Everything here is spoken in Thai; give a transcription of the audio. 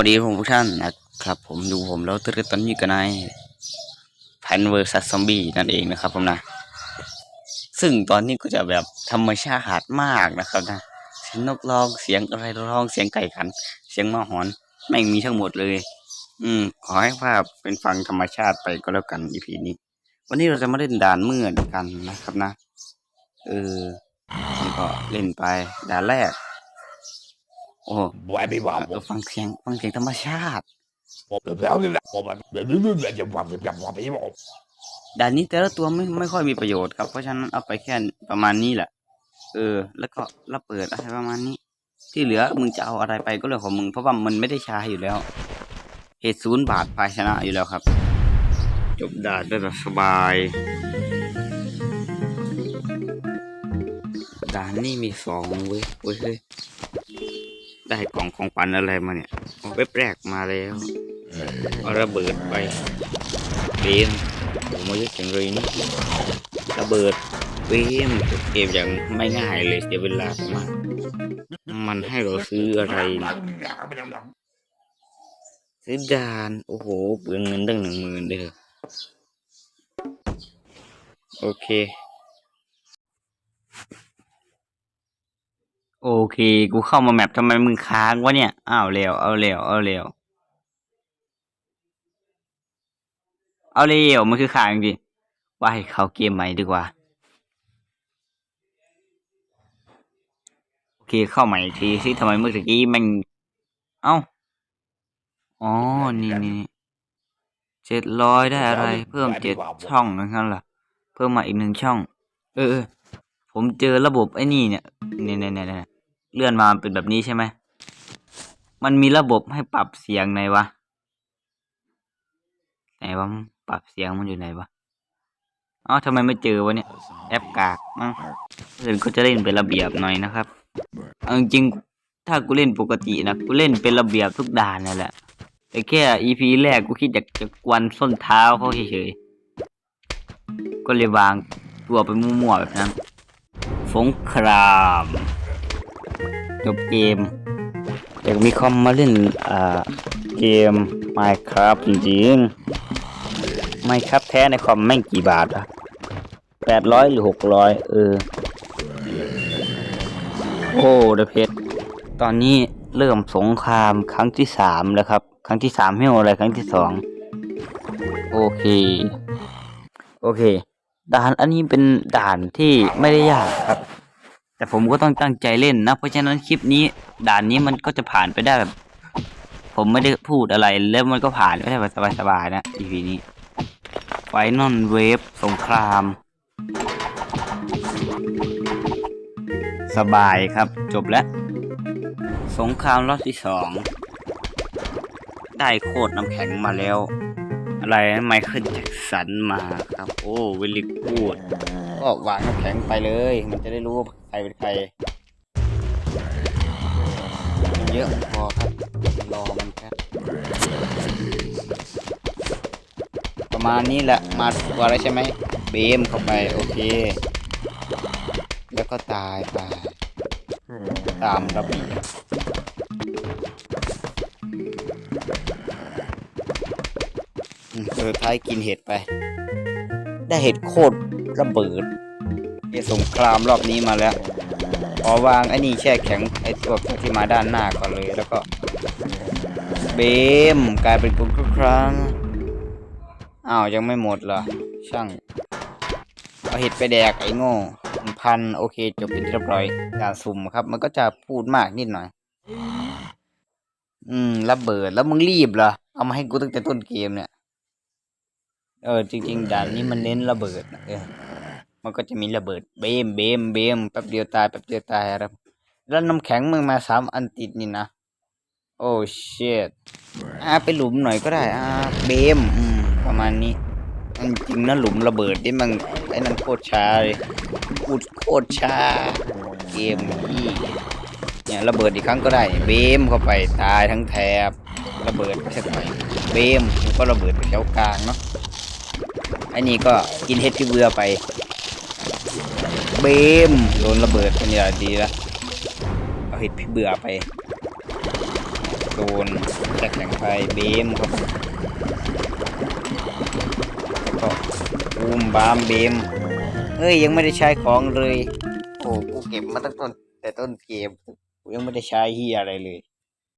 วัสดีผมทุกท่านนะครับ ผมดูผมแล้วตื่นตอนนี้กันในแพนเวอร์ซัสซอมบี้นั่นเองนะครับผมนะ ซึ่งตอนนี้ก็จะแบบธรรมชาติมากนะครับนะเสียงนกร้องเสียงอะไรร้องเสียงไก่ขัน เสียงมาหอนไม่งมีทั้งหมดเลย อืม ขอให้ภาพเป็นฟังธรรมชาติไปก็แล้วกันอีพีนี้ วันนี้เราจะมาเล่นด่านมืดกันนะครับนะ เออนี่ก็เล่นไปด่านแรก โอ้โห Why be เออฟังเสียงฟังเสียงธรรมชาติด่านนี้แต่ละตัวไม่ไม่ค่อยมีประโยชน์ครับ เพราะฉะนั้นเอาไปแค่ประมาณนี้แหละ เออ แล้วก็ระเปิดอะไรประมาณนี้ ที่เหลือมึงจะเอาอะไรไปก็เรื่องของมึงเพราะว่ามันไม่ได้ใช้อยู่แล้วเหตุศูนย์บาทภายชนะอยู่แล้วครับ จบด่านได้แบบสบายด่านนี่มีสองเว้ยเว้ยเฮ้ย ได้กล่องของปันอะไรมาเนี่ยเอาเว็บแรกมาแล้วเอาระเบิดไปเกมผมมาเยอะจังเลยนี่ระเบิดเกมเกมอย่างไม่ง่ายเลยเสียเวลามากมันให้เราซื้ออะไรนะซื้อดานโอ้โหเปลืองเงินตั้งหนึ่งหมื่นเลยโอเค โอเค กูเข้ามาแมปทำไมมึงค้างวะเนี่ย อ้าวเร็วเอาเร็วเอาเร็วเอาเร็วมันคือค้างจริงว่าให้เขาเกมใหม่ดีกว่า โอเคเข้าใหม่ทีสิทำไมเมื่อกี้มัน เอ้า อ๋อ นี่นี่เจ็ดร้อยได้อะไร เพิ่มเจ็ดช่องนั่นเหรอเพิ่มมาอีกหนึ่งช่อง เออ ผมเจอระบบไอ้นี่เนี่ยเนี่ยเนี่ยเนี่ยเนเลื่อนมาเป็นแบบนี้ใช่ไหม มันมีระบบให้ปรับเสียงไหนวะ ไหนวะปรับเสียงมันอยู่ไหนวะอ้าทำไมไม่เจอวะเนี่ย แอปกากมั้งเพื่อนก็จะเล่นเป็นระเบียบหน่อยนะครับเอาจริงถ้ากูเล่นปกตินะกูเล่นเป็นระเบียบทุกด่านนั่นแหละ แต่แค่ EP แรกกูคิดอยากจะกวนส้นเท้าเขาเฉยๆก็เลยวางตัวไปมั่วๆแบบนั้น สงคราม จบเกมอยากมีคอมมาเล่นอ่าเกม Minecraft จริงๆ Minecraft แท้ในคอมแม่งกี่บาทอะแปดร้อยหรือหกร้อยเออ โอ้เดเพชรตอนนี้เริ่มสงครามครั้งที่สามแล้วครับ ครั้งที่สามไม่เอาอะไรครั้งที่สอง โอเค โอเค ด่านอันนี้เป็นด่านที่ไม่ได้ยากครับ แต่ผมก็ต้องตั้งใจเล่นนะ เพราะฉะนั้นคลิปนี้ ด่านนี้มันก็จะผ่านไปได้แบบ ผมไม่ได้พูดอะไรแล้วมันก็ผ่านไปได้แบบสบายๆนะ EP นี้ไฟนอลเวฟสงคราม สบายครับ จบแล้ว สงครามรอบที่สองได้โคตรน้ำแข็งมาแล้ว อะไรนะไมเคิลแจ็คสันมาครับ โอ้วิลลิกูดก็วางน้ำแข็งไปเลย มันจะได้รู้ว่าใครเป็นใครเยอะพอครับรอมันครับ ประมาณนี้แหละมาตัวอะไรใช่ไหมเบมเข้าไป โอเค แล้วก็ตายไปตามระเบียบ อืมสุดท้ายกินเห็ดไป ได้เห็ดโคตรระเบิดเอสงครามรอบนี้มาแล้วขอวางไอ้นี่แช่แข็งไอ้ตัวที่มาด้านหน้าก่อนเลยแล้วก็เบมกลายเป็นกุ๊กครั้งอ้าวยังไม่หมดเหรอช่างเอาเห็ดไปแดกไอ้โง่พันโอเคจบเป็นที่เรียบร้อยการสุ่มครับ มันก็จะพูดมากนิดหน่อย อืมระเบิดแล้วมึงรีบเหรอเอามาให้กูตั้งแต่ต้นเกมเนี่ย เออจริง ๆด่านนี้มันเน้นระเบิดนะเออมันก็จะมีระเบิดเบมเบมเบมแป๊บเดียวตายแป๊บเดียวตายครับ แล้วน้ำแข็งมึงมาสามอันติดนี่นะโอ้เชิดอ่าไปหลุมหน่อยก็ได้อ่าเบมอืมประมาณนี้จริงๆนะหลุมระเบิดที่มันไอ้นั่นโคตรช้าเลยพูดโคตรช้าเกมที่เนี่ยระเบิดอีกครั้งก็ได้ เบมเข้าไปตายทั้งแถบระเบิดไปสักหน่อยเบมก็ระเบิดไปแถวกลางเนาะ อ้นี่ก็กินเฮดที่เบื่อไป เบมโดนระเบิดเป็นอย่างดีละเอาเห็ดพี่เบื่อไป โดนแตกแสงไฟเบมครับแล้วก็บูมบามเบมเฮ้ยยังไม่ได้ใช้ของเลย โอ้กูเก็บมาตั้งต้นแต่ต้นเกมกูยังไม่ได้ใช้เฮียอะไรเลย